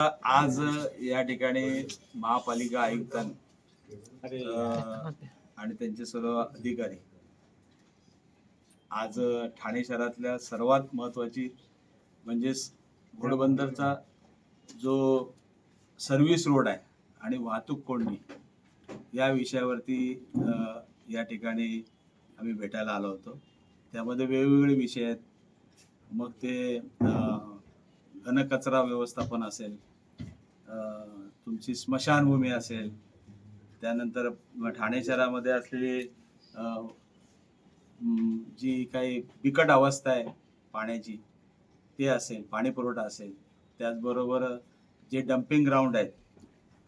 आज या ठिकाणी महापालिका आयुक्त आणि त्यांचे सर्व अधिकारी आज ठाणे शहरातल्या सर्वात महत्वाची म्हणजेच घोडबंदरचा जो सर्व्हिस रोड आहे आणि वाहतूक कोंडी या विषयावरती या ठिकाणी आम्ही भेटायला आलो होतो. त्यामध्ये वेगवेगळे विषय आहेत. मग ते घनकचरा व्यवस्थापन असेल तुमची स्मशानभूमी असेल. त्यानंतर ठाणे शहरामध्ये असलेली जी काही बिकट अवस्था आहे पाण्याची ते असेल पाणी पुरवठा असेल. त्याचबरोबर जे डम्पिंग ग्राउंड आहेत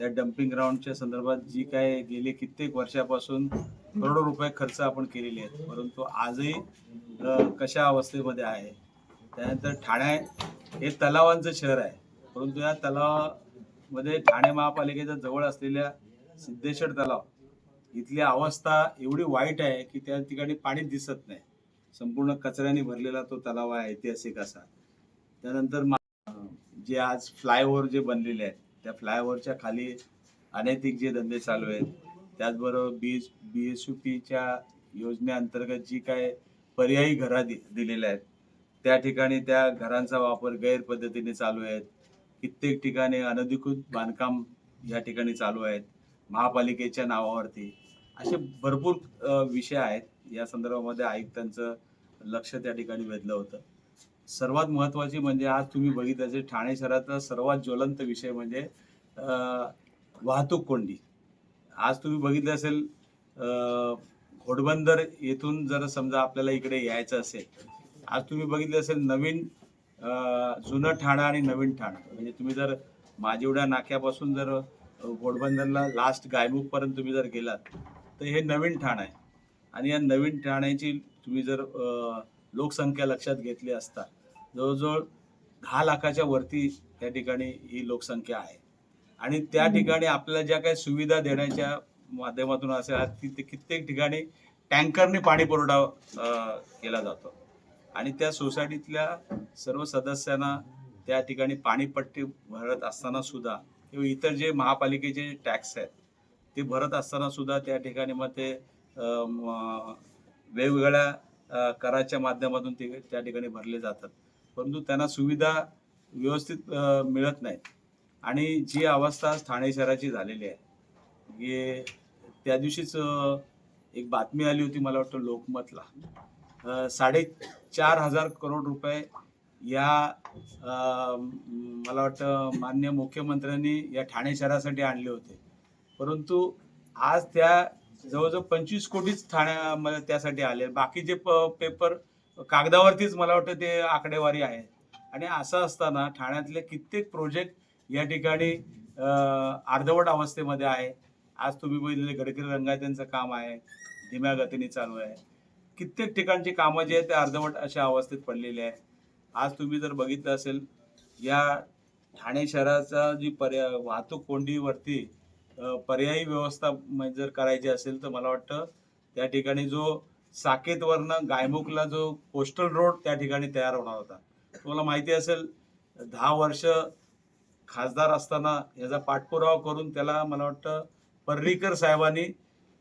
त्या डम्पिंग ग्राउंडच्या संदर्भात जी काय गेले कित्येक वर्षापासून करोडो रुपये खर्च आपण केलेले आहेत. परंतु आजही कशा अवस्थेमध्ये आहे? त्यानंतर ठाणे हे तलावांचं शहर आहे. परंतु या मध्ये ठाणे महापालिकेच्या जवळ असलेल्या सिद्धेश्वर तलाव. इथली अवस्था एवढी वाईट आहे की त्या ठिकाणी पाणी दिसत नाही. संपूर्ण कचऱ्याने भरलेला तो तलाव आहे ऐतिहासिक असा. त्यानंतर जे आज फ्लायओव्हर जे बनलेले आहेत त्या फ्लायओव्हरच्या खाली अनैतिक जे धंदे चालू आहेत त्याचबरोबर बी बी एस यू पीच्या योजनेअंतर्गत जी काय पर्यायी घरा दि दिलेल्या आहेत त्या ठिकाणी त्या घरांचा वापर गैर पद्धतीने चालू आहेत. कित्येक ठिकाणी अनधिकृत बांधकाम या ठिकाणी चालू आहेत. महापालिकेच्या नावावरती. असे भरपूर विषय आहेत. या संदर्भामध्ये आयुक्तांचं लक्ष त्या ठिकाणी वेधलं होतं. सर्वात महत्वाची म्हणजे आज तुम्ही बघितलं असेल ठाणे शहराचा सर्वात ज्वलंत विषय म्हणजे वाहतूक कोंडी. आज तुम्ही बघितलं असेल घोडबंदर येथून जर समजा आपल्याला इकडे यायचं असेल आज तुम्ही बघितलं असेल नवीन जुनं ठाणं आणि नवीन ठाणं. म्हणजे तुम्ही जर माझिवडा नाक्यापासून जर घोडबंदरला लास्ट गायमुख पर्यंत तुम्ही जर गेलात तर हे नवीन ठाणं आहे. आणि या नवीन ठाण्याची तुम्ही जर लोकसंख्या लक्षात घेतली असता जवळजवळ दहा लाखाच्या वरती त्या ठिकाणी ही लोकसंख्या आहे. आणि त्या ठिकाणी आपल्याला ज्या काही सुविधा देण्याच्या माध्यमातून असेल आज तिथे कित्येक ठिकाणी टँकरने पाणी पुरवठा केला जातो. आणि त्या सोसायटीतल्या सर्व सदस्यांना त्या ठिकाणी पाणीपट्टी भरत असताना सुद्धा किंवा इतर जे महापालिकेचे टॅक्स आहेत ते भरत असताना सुद्धा त्या ठिकाणी मग ते वेगवेगळ्या कराच्या माध्यमातून ते त्या ठिकाणी भरले जातात. परंतु त्यांना सुविधा व्यवस्थित मिळत नाहीत. आणि जी अवस्था आज ठाणे शहराची झालेली आहे की त्या दिवशीच एक बातमी आली होती मला वाटतं लोकमतला. साडेचार हजार करोड रुपये या मला वाटतं मान्य मुख्यमंत्र्यांनी या ठाणे शहरासाठी आणले होते. परंतु आज त्या जवळजवळ पंचवीस कोटीच ठाण्यामध्ये त्यासाठी आले. बाकीचे प- पेपर कागदावरतीच मला वाटतं ते आकडेवारी आहे. आणि असं असताना ठाण्यातले कित्येक प्रोजेक्ट या ठिकाणी अर्धवट अवस्थेमध्ये आहे. आज तुम्ही बघितले गडकरी रंगायत्यांचं काम आहे. धीम्या गतीने चालू आहे. कित्येक ठिकाणची कामं जी आहेत ते अर्धवट अशा अवस्थेत पडलेली आहे आज तुम्ही जर बघितलं असेल या ठाणे शहराचा जी पर्याय वाहतूक कोंडीवरती पर्यायी व्यवस्था म्हणजे जर करायची असेल तर मला वाटतं त्या ठिकाणी जो साकेतवरनं गायमुखला जो कोस्टल रोड त्या ठिकाणी तयार होणार होता. तुम्हाला माहिती असेल दहा वर्ष खासदार असताना याचा पाठपुरावा करून त्याला मला वाटतं पर्रीकर साहेबांनी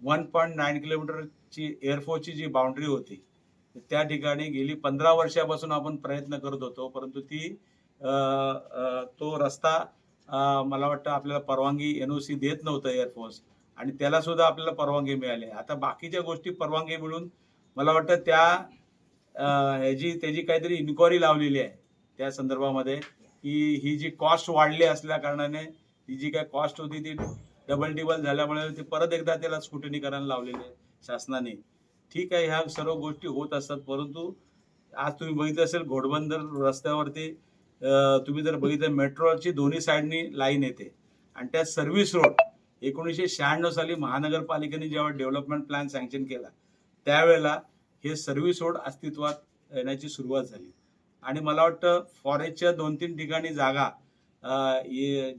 वन पॉईंट नाईन किलोमीटर ची एअरफोर्सची जी बाउंड्री होती त्या ठिकाणी गेली पंधरा वर्षापासून आपण प्रयत्न करत होतो परंतु ती तो रस्ता मला वाटतं आपल्याला परवानगी एन ओ सी देत नव्हतं एअरफोर्स आणि त्याला सुद्धा आपल्याला परवानगी मिळाली. आता बाकीच्या गोष्टी परवानगी मिळून मला वाटतं त्या ह्याची त्याची काहीतरी इन्क्वायरी लावलेली आहे त्या संदर्भामध्ये की ही जी कॉस्ट वाढली असल्या कारणाने ही जी काय कॉस्ट होती ती डबल टिबल झाल्यामुळे ती परत एकदा त्याला स्फुटनीकरण लावलेले आहे. शासनाने. ठीक आहे ह्या सर्व गोष्टी होत असतात परंतु आज तुम्ही बघितलं असेल घोडबंदर रस्त्यावरती तुम्ही जर बघितलं मेट्रोची दोन्ही साईडनी लाईन येते. आणि त्या सर्व्हिस रोड एकोणीसशे शहाण्णव साली महानगरपालिकेने जेव्हा डेव्हलपमेंट प्लॅन सँक्शन केला त्यावेळेला हे सर्व्हिस रोड अस्तित्वात येण्याची सुरुवात झाली. आणि मला वाटतं फॉरेस्टच्या दोन तीन ठिकाणी जागा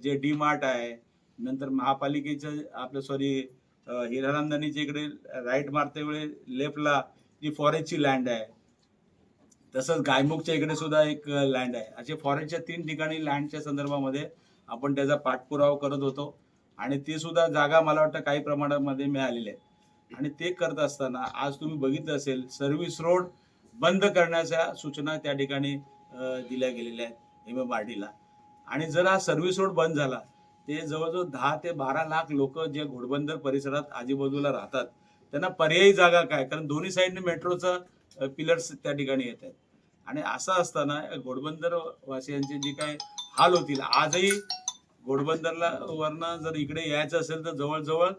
जे डी मार्ट आहे नंतर महापालिकेचं आपलं सॉरी हिरानंदानीच्या इकडे राईट मारते वेळे लेफ्टला जी फॉरेस्टची लँड आहे तसंच गायमुखच्या इकडे सुद्धा एक लँड आहे. असे फॉरेस्टच्या तीन ठिकाणी लँडच्या संदर्भामध्ये आपण त्याचा पाठपुरावा करत होतो आणि ते सुद्धा जागा मला वाटतं काही प्रमाणामध्ये मिळालेली आहे. आणि ते करत असताना आज तुम्ही बघितलं असेल सर्व्हिस रोड बंद करण्याच्या सूचना त्या ठिकाणी दिल्या गेलेल्या आहेत एम एम आर डीला आणि जर हा सर्व्हिस रोड बंद झाला ते जवळजवळ दहा ते बारा लाख लोक जे घोडबंदर परिसरात आजूबाजूला राहतात त्यांना पर्यायी जागा काय? कारण दोन्ही साईडने मेट्रोचं पिलर्स त्या ठिकाणी येत आहेत. आणि असं असताना घोडबंदर वासियांचे जे काय हाल होतील आजही घोडबंदरला वरनं जर इकडे यायचं असेल तर जवळजवळ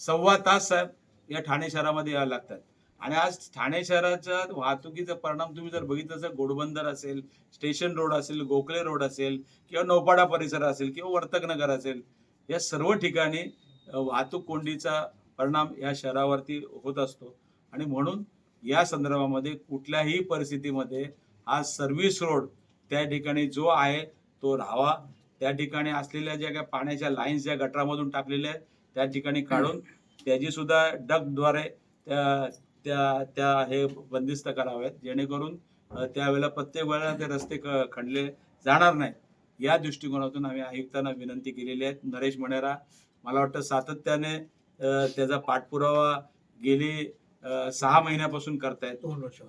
सव्वा तास साहेब या ठाणे शहरामध्ये यायला लागतात. आणि आज ठाणे शहराच्या वाहतुकीचा परिणाम तुम्ही जर बघितलं तर घोडबंदर असेल स्टेशन रोड असेल गोखले रोड असेल किंवा नौपाडा परिसर असेल किंवा वर्तकनगर असेल या सर्व ठिकाणी वाहतूक कोंडीचा परिणाम या शहरावरती होत असतो. आणि म्हणून या संदर्भामध्ये कुठल्याही परिस्थितीमध्ये हा सर्व्हिस रोड त्या ठिकाणी जो आहे तो राहावा. त्या ठिकाणी असलेल्या ज्या काही पाण्याच्या लाईन्स ज्या गटरामधून टाकलेल्या आहेत त्या ठिकाणी काढून त्याची सुद्धा डकद्वारे त्या त्या त्या हे बंदिस्त कराव्यात जेणेकरून त्यावेळेला प्रत्येक वेळेला ते रस्ते खणले जाणार नाहीत. या दृष्टिकोनातून आम्ही आयुक्तांना विनंती केलेली आहे. नरेश मणेरा मला वाटतं सातत्याने त्याचा पाठपुरावा गेली सहा महिन्यापासून करतायत. दोन वर्ष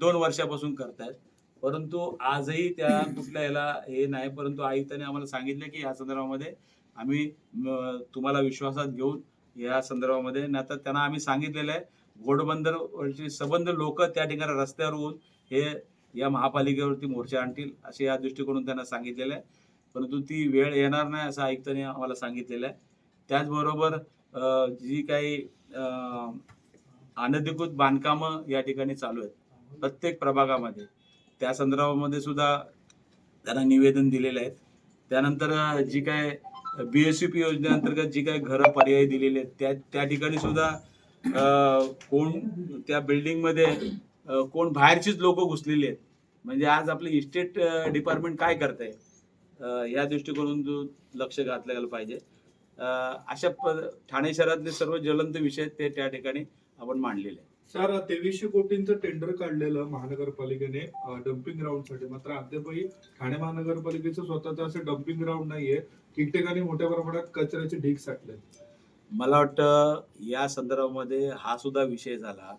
दोन वर्षापासून करतायत. परंतु आजही त्या कुठल्या याला हे नाही परंतु आयुक्तांनी आम्हाला सांगितलं की या संदर्भामध्ये आम्ही तुम्हाला विश्वासात घेऊन या संदर्भामध्ये नाही तर त्यांना आम्ही सांगितलेलं आहे. घोडबंदरवरचे सबंध लोक त्या ठिकाणी रस्त्यावर होऊन हे या महापालिकेवरती मोर्चा आणतील असे या दृष्टिकोनातून त्यांना सांगितलेलं आहे. परंतु ती वेळ येणार नाही असं आयुक्तांनी आम्हाला सांगितलेलं आहे. त्याचबरोबर जी काही अनधिकृत बांधकामं या ठिकाणी चालू आहेत प्रत्येक प्रभागामध्ये त्या संदर्भामध्ये सुद्धा त्यांना निवेदन दिलेलं आहे. त्यानंतर जी काय बी एस पी योजनेअंतर्गत जी काही घरं पर्यायी दिलेली आहेत त्या त्या ठिकाणी सुद्धा कोण त्या बिल्डिंगमध्ये कोण बाहेरचीच लोक घुसलेली आहेत. म्हणजे आज आपले इस्टेट डिपार्टमेंट काय करत आहे या दृष्टिकोनातून लक्ष घातलं गेलं पाहिजे अशा ठाणे शहरातले सर्व ज्वलंत विषय ते त्या ठिकाणी आपण मांडलेले आहेत. सर तेवीसशे कोटींचं टेंडर काढलेलं महानगरपालिकेने डम्पिंग ग्राउंडसाठी मात्र अद्यापही ठाणे महानगरपालिकेचं स्वतःचं असं डम्पिंग ग्राउंड नाहीये. ठिकठिकाणी मोठ्या प्रमाणात कचऱ्याचे ढीग साठले मला वाटतं या संदर्भामध्ये हा सुद्धा विषय झाला.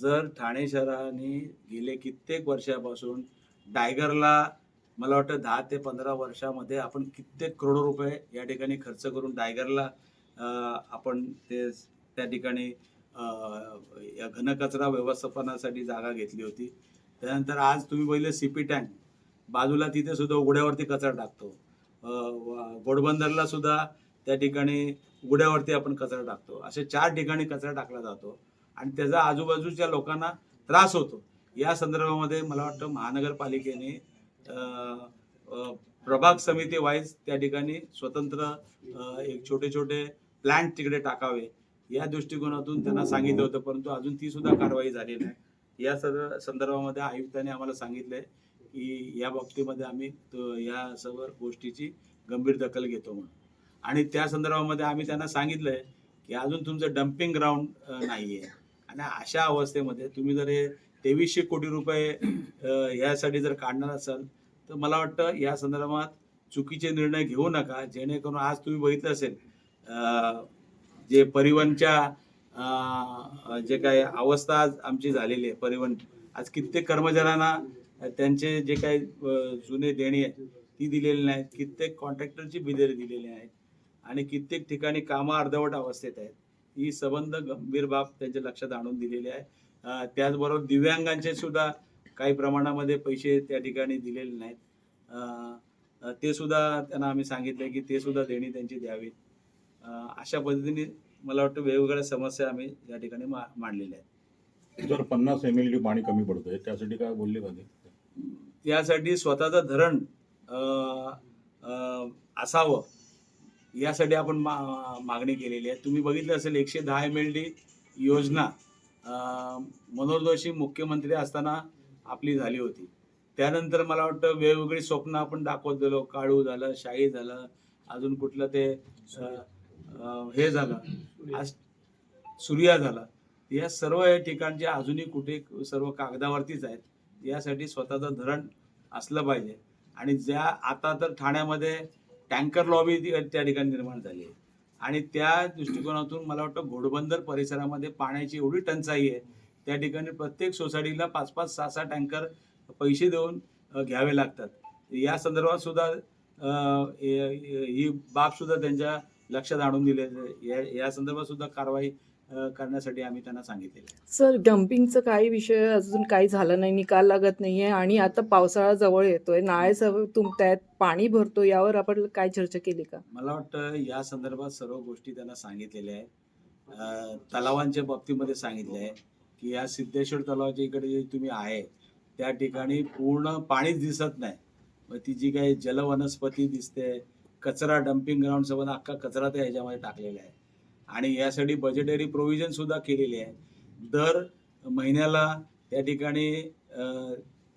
जर ठाणे शहराने गेले कित्येक वर्षापासून डायगरला मला वाटतं दहा ते पंधरा वर्षामध्ये आपण कित्येक करोडो रुपये या ठिकाणी खर्च करून डायगरला आपण ते त्या ठिकाणी या घनकचरा व्यवस्थापनासाठी जागा घेतली होती. त्यानंतर आज तुम्ही पहिले सीपी टँक बाजूला तिथे सुद्धा उघड्यावरती कचरा टाकतो. गोडबंदरला व- सुद्धा त्या ठिकाणी उघड्यावरती आपण कचरा टाकतो. असे चार ठिकाणी कचरा टाकला जातो आणि त्याचा आजूबाजूच्या लोकांना त्रास होतो. या संदर्भामध्ये मला वाटतं महानगरपालिकेने अं, प्रभाग समिती वाईज त्या ठिकाणी स्वतंत्र एक छोटे छोटे प्लांट तिकडे टाकावे. या दृष्टिकोनातून त्यांना सांगितलं होतं परंतु अजून ती सुद्धा कारवाई झाली नाही. या सर्व संदर्भामध्ये आयुक्तांनी आम्हाला सांगितलंय की या बाबतीमध्ये आम्ही या सर्व गोष्टीची गंभीर दखल घेतो म्हणून. आणि त्या संदर्भामध्ये आम्ही त्यांना सांगितलंय की अजून तुमचं डम्पिंग ग्राउंड नाहीये. आणि अशा अवस्थेमध्ये तुम्ही जर हे तेवीसशे कोटी रुपये ह्यासाठी जर काढणार असाल तर मला वाटतं या संदर्भात चुकीचे निर्णय घेऊ नका. जेणेकरून आज तुम्ही बघितलं असेल जे परिवहनच्या जे काय अवस्था आज आमची झालेली आहे परिवहन. आज कित्येक कर्मचाऱ्यांना त्यांचे जे काही जुने देणी आहेत ती दिलेली नाहीत. कित्येक कॉन्ट्रॅक्टरची बिदेरी दिलेली आहेत. आणि कित्येक ठिकाणी कामं अर्धवट अवस्थेत आहेत. ही संबंध गंभीर बाब त्यांच्या लक्षात आणून दिलेली आहे. त्याचबरोबर दिव्यांगांचे सुद्धा काही प्रमाणामध्ये पैसे त्या ठिकाणी दिलेले नाहीत. ते सुद्धा त्यांना आम्ही सांगितलं की ते सुद्धा देणी त्यांची द्यावीत अशा पद्धतीने मला वाटतं वेगवेगळ्या समस्या आम्ही या ठिकाणी मा मांडलेल्या आहेत. जर पन्नास एम एल पाणी कमी पडतंय. त्यासाठी काय बोलले का ते त्यासाठी स्वतःचं धरण असावं. यासाठी आपण मा मागणी केलेली आहे. तुम्ही बघितलं असेल एकशे दहा एम एल डी योजना मनोहर जोशी मुख्यमंत्री असताना आपली झाली होती. त्यानंतर मला वाटतं वेगवेगळी स्वप्न आपण दाखवत गेलो. काळू झालं शाही झालं अजून कुठलं ते हे झालं. आज सूर्या झाला. या सर्व या ठिकाणचे अजूनही कुठे सर्व कागदावरतीच आहेत. यासाठी स्वतःचं धरण असलं पाहिजे. आणि ज्या आता तर ठाण्यामध्ये टँकर लॉबी त्या ठिकाणी निर्माण झाली आहे. आणि त्या दृष्टिकोनातून मला वाटतं घोडबंदर परिसरामध्ये पाण्याची एवढी टंचाई आहे त्या ठिकाणी प्रत्येक सोसायटीला पाच पाच सहा सहा टँकर पैसे देऊन घ्यावे लागतात. या संदर्भात सुद्धा ही बाब सुद्धा त्यांच्या लक्षात आणून दिले या या संदर्भात सुद्धा कारवाई करण्यासाठी आम्ही त्यांना सांगितलेलं आहे. सर डम्पिंगचं काही विषय अजून काही झालं नाही निकाल लागत नाहीये आणि आता पावसाळा जवळ येतोय. नाळे सव तुंबतायत पाणी भरतो यावर आपण काय चर्चा केली का? मला वाटतं या संदर्भात सर्व गोष्टी त्यांना सांगितलेल्या आहे अ, तलावांच्या बाबतीमध्ये सांगितलं आहे की या सिद्धेश्वर तलावाच्या इकडे जे तुम्ही आहे त्या ठिकाणी पूर्ण पाणीच दिसत नाही. मग ती जी काही जलवनस्पती दिसते कचरा डम्पिंग ग्राउंड सोबत अख्खा कचरा त्या ह्याच्यामध्ये टाकलेला आहे. आणि यासाठी बजेटरी प्रोव्हिजन सुद्धा केलेली आहे. दर महिन्याला त्या ठिकाणी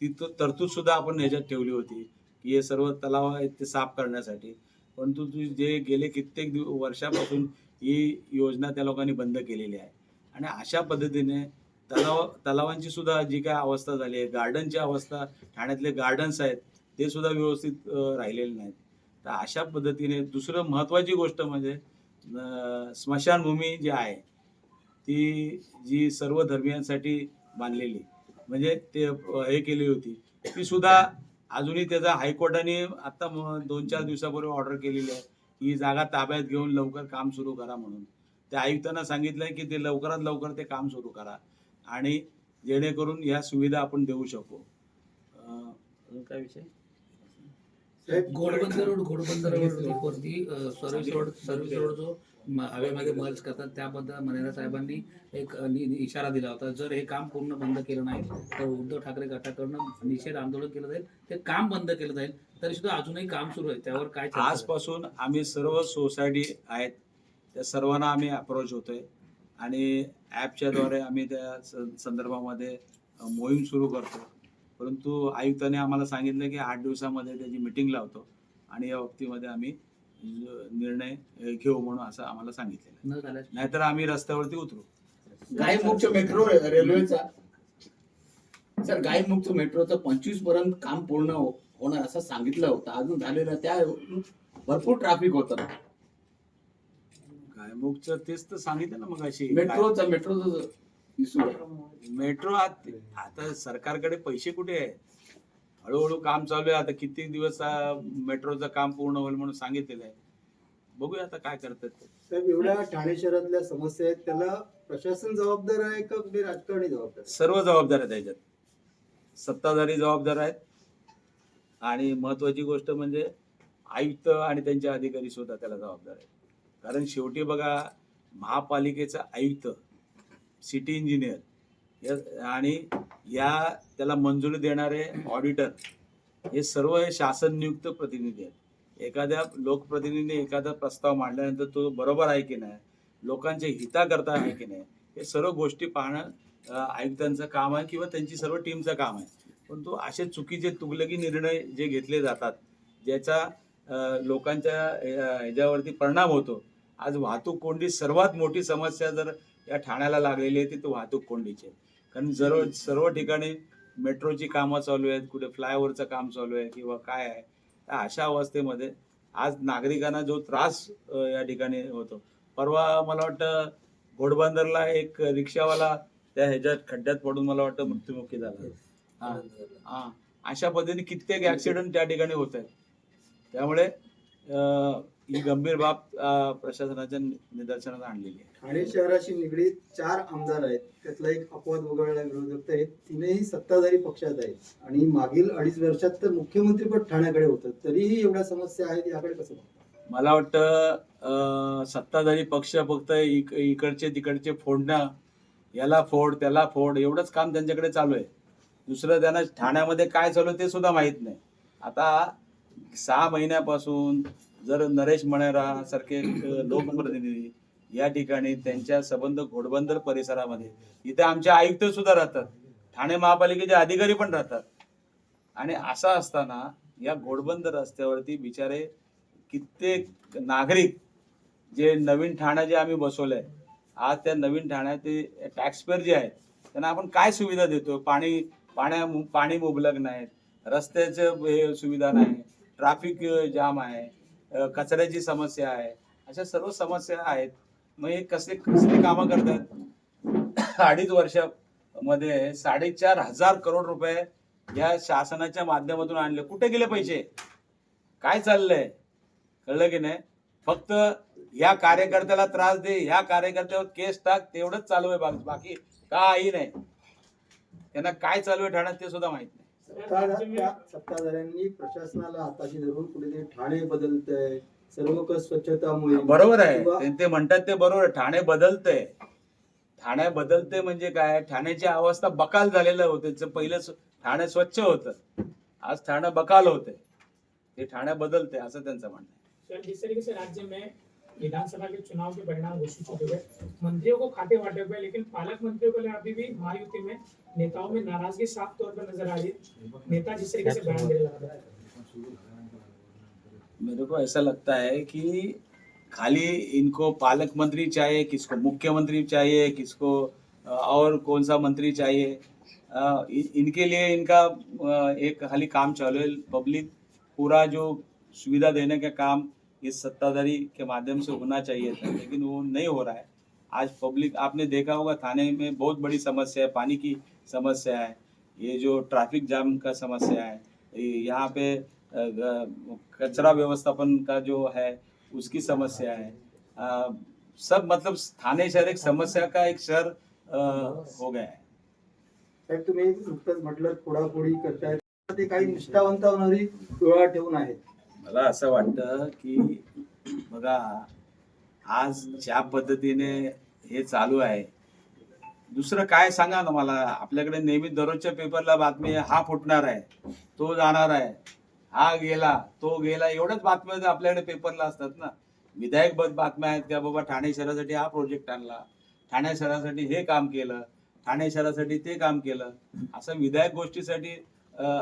ती तरतूद सुद्धा आपण ह्याच्यात ठेवली होती की हे सर्व तलाव आहेत ते साफ करण्यासाठी. परंतु तू जे गेले कित्येक दिव वर्षापासून ही योजना त्या लोकांनी बंद केलेली आहे. आणि अशा पद्धतीने तलाव तलावांची सुद्धा जी काय अवस्था झाली आहे गार्डनची अवस्था ठाण्यातले गार्डन्स आहेत ते सुद्धा व्यवस्थित राहिलेले नाहीत. तर अशा पद्धतीने दुसरं महत्त्वाची गोष्ट म्हणजे स्मशानभूमी जी आहे ती जी सर्व धर्मियांसाठी बांधलेली म्हणजे ते हे केली होती ती सुद्धा अजूनही त्याचा हायकोर्टाने आता दोन चार दिवसापूर्वी ऑर्डर केलेली आहे की ही जागा ताब्यात घेऊन लवकर काम सुरू करा म्हणून. त्या आयुक्तांना सांगितलंय की ते लवकरात लवकर ते काम सुरू करा आणि जेणेकरून ह्या सुविधा आपण देऊ शकू. काय विषय? Ghodbunder road Ghodbunder road. वरती सर्व्हिस रोड सर्व्हिस रोड जो म- हवेमध्ये मर्ज करतात त्याबद्दल मनेरा साहेबांनी एक इशारा दिला होता. जर हे काम पूर्ण बंद केलं नाही तर उद्धव ठाकरे गटाकडनं निषेध आंदोलन केलं जाईल ते काम बंद केलं जाईल तरी सुद्धा अजूनही काम सुरू आहे. त्यावर काय? आजपासून आम्ही सर्व सोसायटी आहेत त्या सर्वांना आम्ही अप्रोच होतोय. आणि ॲपच्या द्वारे आम्ही त्या संदर्भामध्ये मोहीम सुरू करतो. परंतु आयुक्तांनी आम्हाला सांगितलं की आठ दिवसामध्ये त्याची मिटिंग लावतो आणि या बाबतीमध्ये आम्ही ज- निर्णय घेऊ म्हणून असं आम्हाला सांगितलेलं झाल्यास नाहीतर आम्ही रस्त्यावरती उतरू. गायमुक्त मेट्रो रेल्वेचा सर गायमुक्त मेट्रोचं पंचवीसपर्यंत काम पूर्ण हो- होणार असं सांगितलं होतं. अजून झालेलं त्या भरपूर ट्रॅफिक होतं. गायमुखचं तेच तर सांगितलं ना मग अशी मेट्रोचं मेट्रोचं मेट्रो आत- आता सरकारकडे पैसे कुठे आहे हळूहळू काम चालू आहे. आता किती दिवस मेट्रोचं काम पूर्ण होईल म्हणून सांगितलेलं आहे. बघूया आता काय करतात साहेब एवढ्या ठाणे शहरातल्या समस्या आहेत. त्याला प्रशासन जबाबदार आहे का कुठे राजकारणी जबाबदार? सर्व जबाबदार आहेत त्याच्यात. सत्ताधारी जबाबदार आहेत. आणि महत्वाची गोष्ट म्हणजे आयुक्त आणि त्यांचे अधिकारी सुद्धा त्याला जबाबदार आहेत. कारण शेवटी बघा महापालिकेचा आयुक्त सिटी इंजिनियर. या आणि या त्याला मंजुरी देणारे ऑडिटर हे सर्व हे शासन नियुक्त प्रतिनिधी आहेत. एखाद्या लोकप्रतिनिधीने एखादा प्रस्ताव मांडल्यानंतर तो बरोबर आहे की नाही लोकांच्या हिताकरता आहे की नाही हे सर्व गोष्टी पाहणं आयुक्तांचं काम आहे किंवा त्यांची सर्व टीमचं काम आहे. पण तो असे चुकीचे तुगलकी निर्णय जे घेतले जातात ज्याचा लोकांच्या ह्याच्यावरती परिणाम होतो. आज वाहतूक कोंडी सर्वात मोठी समस्या जर या ठाण्याला लागलेली आहे ती वाहतूक कोंडीची आहे. कारण सर्व सर्व ठिकाणी मेट्रोची कामं चालू आहेत कुठे फ्लायओव्हरचं काम चालू आहे किंवा काय आहे तर अशा अवस्थेमध्ये आज नागरिकांना जो त्रास या ठिकाणी होतो. परवा मला वाटतं घोडबंदरला एक रिक्षावाला त्या ह्याच्यात खड्ड्यात पडून मला वाटतं मृत्युमुखी झाला. हा अशा पद्धतीने कित्येक ऍक्सिडेंट त्या ठिकाणी होत आहेत. त्यामुळे ही गंभीर बाब अं, प्रशासनाच्या नि- निदर्शनास आणलेली आहे. ठाणे शहराशी निगडीत चार आमदार आहेत. त्यातला एक अपवाद वगळला विरोधक आहेत. तीनही सत्ताधारी पक्षात आहेत. आणि मागील अडीच वर्षात तर मुख्यमंत्रीपद ठाण्याकडे होतं. तरीही एवढ्या समस्या आहेत याकडे कसं बघता? मला वाटतं अं, सत्ताधारी पक्ष फक्त इक- इकडचे तिकडचे फोडणं याला फोड त्याला फोड एवढंच काम त्यांच्याकडे चालू आहे. दुसरं त्यांना ठाण्यामध्ये काय चालू आहे ते सुद्धा माहीत नाही. आता सहा महिन्यापासून जर नरेश मणेरा सारखे लोकप्रतिनिधी या ठिकाणी त्यांच्या संबंध घोडबंदर परिसरामध्ये इथे आमचे आयुक्त सुद्धा राहतात. ठाणे महापालिकेचे अधिकारी पण राहतात. आणि असं असताना या घोडबंदर रस्त्यावरती बिचारे कित्येक नागरिक जे नवीन ठाणं जे आम्ही बसवलंय आज त्या नवीन ठाण्यात टॅक्सपेअर जे आहेत त्यांना आपण काय सुविधा देतो? पाणी पाण्या पाणी मुबलक नाहीत रस्त्याचं हे सुविधा नाही ट्रॅफिक जाम आहे. कचऱ्याची समस्या आहे. अशा सर्व समस्या आहेत. मग हे कसे कसली कामं करतात? अडीच वर्षामध्ये साडेचार हजार करोड रुपये या शासनाच्या माध्यमातून आणले. कुठे गेले पैसे? काय चाललंय? कळलं की नाही? फक्त या कार्यकर्त्याला त्रास दे ह्या कार्यकर्त्यावर केस टाक तेवढंच चालू आहे बाकी काही नाही. त्यांना काय चालू आहे ठाण्यात ते सुद्धा माहीत नाही. सत्ताधाऱ्यांनी प्रशासनाला हाताशी धरून कुठेतरी ठाणे बदलतंय. सर्वकष स्वच्छता मोहीम बरोबर आहे. ते- म्हणतात ते बरोबर आहे. ठाणे बदलतंय. ठाणे बदलते म्हणजे काय? ठाण्याची अवस्था बकाल झालेलं होतं. त्याचं पहिलं ठाणे स्वच्छ होतं. आज ठाणे बकाल होते ते ठाणे बदलते असं त्यांचं म्हणणं आहे. राज्य में विधानसभा के चुनाव के परिणाम घोषित चुके हुए मंत्रियों को खाते बांटे हुए, लेकिन पालक मंत्रियों को अभी भी महायुति में नेताओं में नाराज़गी साफ़ तौर पर नज़र आ रही है। नेता जिस तरीके से बयान दे रहे हैं। मेरे को ऐसा लगता है कि खाली इनको पालक मंत्री चाहिए, किसको मुख्यमंत्री चाहिए, किसको और कौन सा मंत्री चाहिए? इनके लिए इनका एक खाली काम चालू है, पब्लिक पूरा जो सुविधा देने का काम इस सत्ताधारी के माध्यम से होना चाहिए था लेकिन वो नहीं हो रहा है। आज पब्लिक आपने देखा होगा थाने में बहुत बड़ी समस्या है पानी की समस्या है ये जो ट्रैफ़िक जाम का समस्या है यहाँ पे कचरा व्यवस्थापन का जो है उसकी समस्या है। अ, सब मतलब थाने शहर एक समस्या का एक शहर हो गया है। साहेब तुम्ही नुकतंच म्हटलं फोडाफोडी करतायत ते काही निष्ठावंतावरही डोळा ठेवून आहेत. मला असं वाटतं की बघा आज ज्या पद्धतीने हे चालू आहे दुसरं काय सांगा ना मला? आपल्याकडे नेहमी दररोजच्या पेपरला बातमी हा फुटणार आहे तो जाणार आहे हा गेला तो गेला एवढ्याच बातम्या आपल्याकडे पेपरला असतात ना. विधायक बद बातम्या आहेत का? बाबा ठाणे शहरासाठी हा प्रोजेक्ट आणला. ठाणे शहरासाठी हे काम केलं. ठाणे शहरासाठी ते काम केलं. असं विधायक गोष्टीसाठी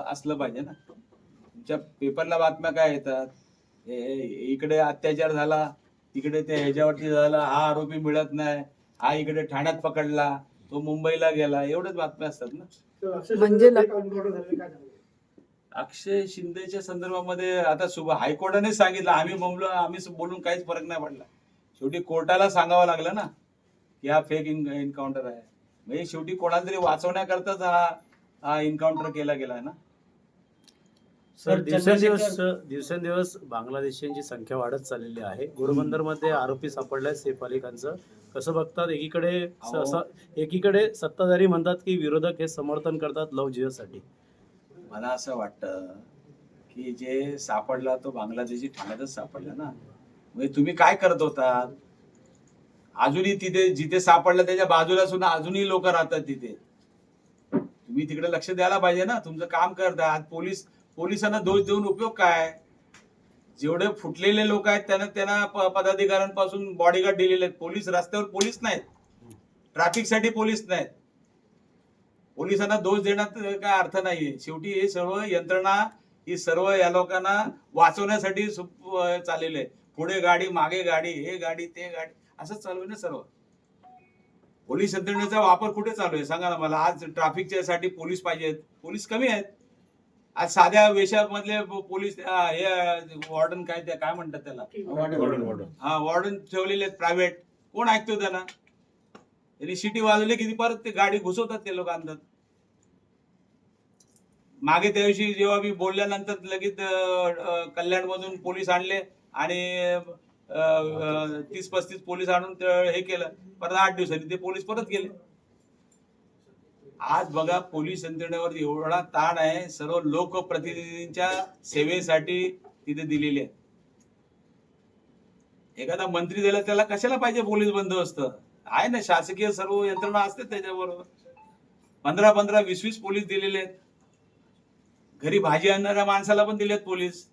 असलं पाहिजे ना. तुमच्या पेपरला बातम्या काय येतात? हे- इकडे अत्याचार झाला तिकडे ते ह्याच्यावरती झाला हा आरोपी मिळत नाही हा इकडे ठाण्यात पकडला तो मुंबईला गेला एवढ्याच बातम्या असतात ना? म्हणजे अक्षय शिंदेच्या संदर्भामध्ये आता सुब हायकोर्टाने सांगितलं आम्ही बोललो आम्ही बोलून काहीच फरक नाही पडला. शेवटी कोर्टाला सांगावं लागलं ना की हा फेक एन्काउंटर आहे. म्हणजे शेवटी कोणाला तरी वाचवण्याकरताच हा हा एन्काउंटर केला गेला ना? सर दिवसेंदिवस दिवसेंदिवस बांगलादेशींची संख्या वाढत चाललेली आहे. घोडबंदरमध्ये आरोपी सापडलाय सैफ अली खानचं कसं बघतात? एकीकडे एकीकडे सत्ताधारी म्हणतात की विरोधक हे समर्थन करतात लव जिहासाठी मला असं वाटतं की जे सापडला तो बांगलादेशी ठाण्यातच सापडला ना. म्हणजे तुम्ही काय करत होतात अजूनही तिथे जिथे सापडलं त्याच्या बाजूला सुद्धा अजूनही लोक राहतात तिथे. तुम्ही तिकडे लक्ष द्यायला पाहिजे ना. तुमचं काम करता आज पोलीस पोलिसांना दोष देऊन उपयोग काय? जेवढे फुटलेले लोक आहेत त्यांना त्यांना पदाधिकाऱ्यांपासून बॉडीगार्ड दिलेले आहेत. पोलीस रस्त्यावर पोलीस नाहीत. ट्रॅफिकसाठी पोलीस नाहीत. पोलिसांना दोष देण्यात काय अर्थ नाहीये. शेवटी हे सर्व यंत्रणा ही सर्व या लोकांना वाचवण्यासाठी चाललेले आहे पुढे गाडी मागे गाडी हे गाडी ते गाडी असंच चालू आहे ना सर्व. पोलीस यंत्रणेचा वापर कुठे चालू आहे? सांगा ना मला. आज ट्रॅफिकच्या साठी पोलीस पाहिजेत. पोलीस कमी आहेत. आज साध्या वेशामधले पोलीस हे वॉर्डन काय ते काय म्हणतात त्याला? वॉर्डन. वॉर्डन हा वॉर्डन ठेवलेले आहेत प्रायव्हेट. कोण ऐकतो त्यांना? त्यांनी शिटी वाजवली की परत ते गाडी घुसवतात ते लोक आणतात. मागे त्या दिवशी जेव्हा मी बोलल्यानंतर लगेच कल्याण मधून पोलीस आणले आणि तीस पस्तीस पोलीस आणून ते हे केलं. परत आठ दिवसांनी ते पोलीस परत गेले. आज बघा पोलीस यंत्रणेवर एवढा ताण आहे सर्व लोकप्रतिनिधींच्या सेवेसाठी तिथे दिलेली आहे एखादा मंत्री दिला त्याला कशाला पाहिजे पोलीस बंदोबस्त? आहे ना शासकीय सर्व यंत्रणा असते त्याच्याबरोबर. पंधरा पंधरा वीस वीस पोलीस दिलेले आहेत. घरी भाजी आणणाऱ्या माणसाला पण दिलेत पोलीस.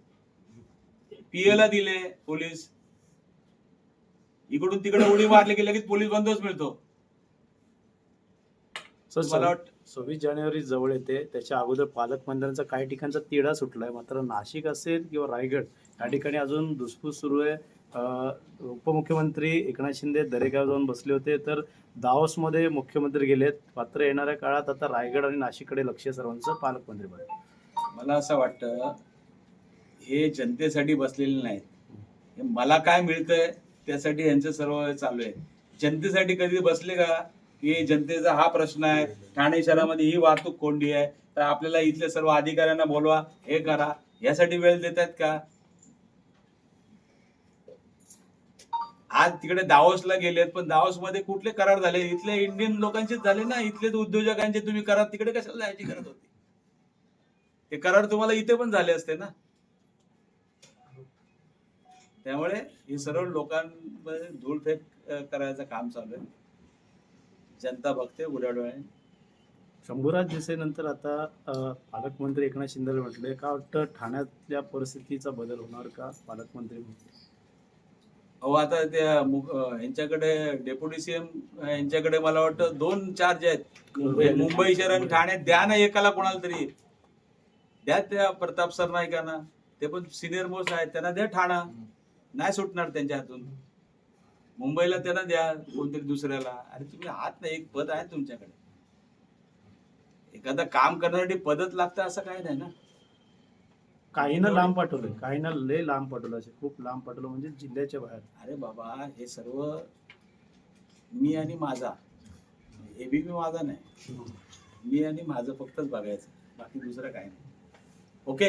पीएला दिले पोलीस. इकडून तिकडे उडी मारली की लगेच पोलीस बंदोबस्त मिळतो. सर मला वाटतं सव्वीस जानेवारी जवळ येते. त्याच्या अगोदर पालकमंत्र्यांचा काही ठिकाणचा तिढा सुटलाय. मात्र नाशिक असेल किंवा रायगड या ठिकाणी अजून धुसफूस सुरू आहे. उपमुख्यमंत्री एकनाथ शिंदे दरेगाव जाऊन बसले होते. तर दाओसमध्ये मुख्यमंत्री गेलेत. मात्र येणाऱ्या काळात आता रायगड आणि नाशिककडे लक्ष आहे सर्वांचं पालकमंत्री मला असं वाटतं हे जनतेसाठी बसलेले नाहीत. मला काय मिळतंय त्यासाठी यांचं सर्व चालू आहे. जनतेसाठी कधी बसले का? की जनतेचा हा प्रश्न आहे. ठाणे शहरामध्ये ही वाहतूक कोंडी आहे. तर आपल्याला इथल्या सर्व अधिकाऱ्यांना बोलवा हे करा. यासाठी वेळ देत आहेत का? आज तिकडे दावोसला गेलेत पण दावोस मध्ये कुठले करार झाले? इथले इंडियन लोकांचेच झाले ना. इथले उद्योजकांचे तुम्ही करार तिकडे कशाला जायची करत होती? ते करार तुम्हाला इथे पण झाले असते ना. त्यामुळे हे सर्व लोकांमध्ये धूळफेक फेक करायचं काम चालू आहे. जनता बघते उड्या डोळ्याने शंभूराज देसाईनंतर आता अ, पालकमंत्री एकनाथ शिंदे म्हटले का वाटतं ठाण्यातल्या परिस्थितीचा बदल होणार का? पालकमंत्री म्हणून? अहो आता त्या अ, यांच्याकडे डेप्युटी सीएम यांच्याकडे मला वाटतं दोन चार्ज आहेत मुंबई शहर आणि ठाण्यात द्या ना एकाला कोणाला तरी. द्या त्या प्रताप सरनाईकांना. ते पण सिनियर मोस्ट आहेत त्यांना द्या ठाणा. नाही सुटणार त्यांच्या हातून. मुंबईला त्यांना द्या कोणतरी दुसऱ्याला. अरे तुम्ही आहात ना एक पद आहे तुमच्याकडे. एखादं काम करण्यासाठी पदच लागतं असं काही नाही ना. काहींना लांब पाठवलंय काहींना लय लांब पाठवलं असे खूप लांब पाठवलं म्हणजे जिल्ह्याच्या बाहेर. अरे बाबा हे सर्व मी आणि माझा. एबीपी माझा नाही. मी आणि माझं फक्तच बघायचं बाकी दुसरं काही नाही. ओके.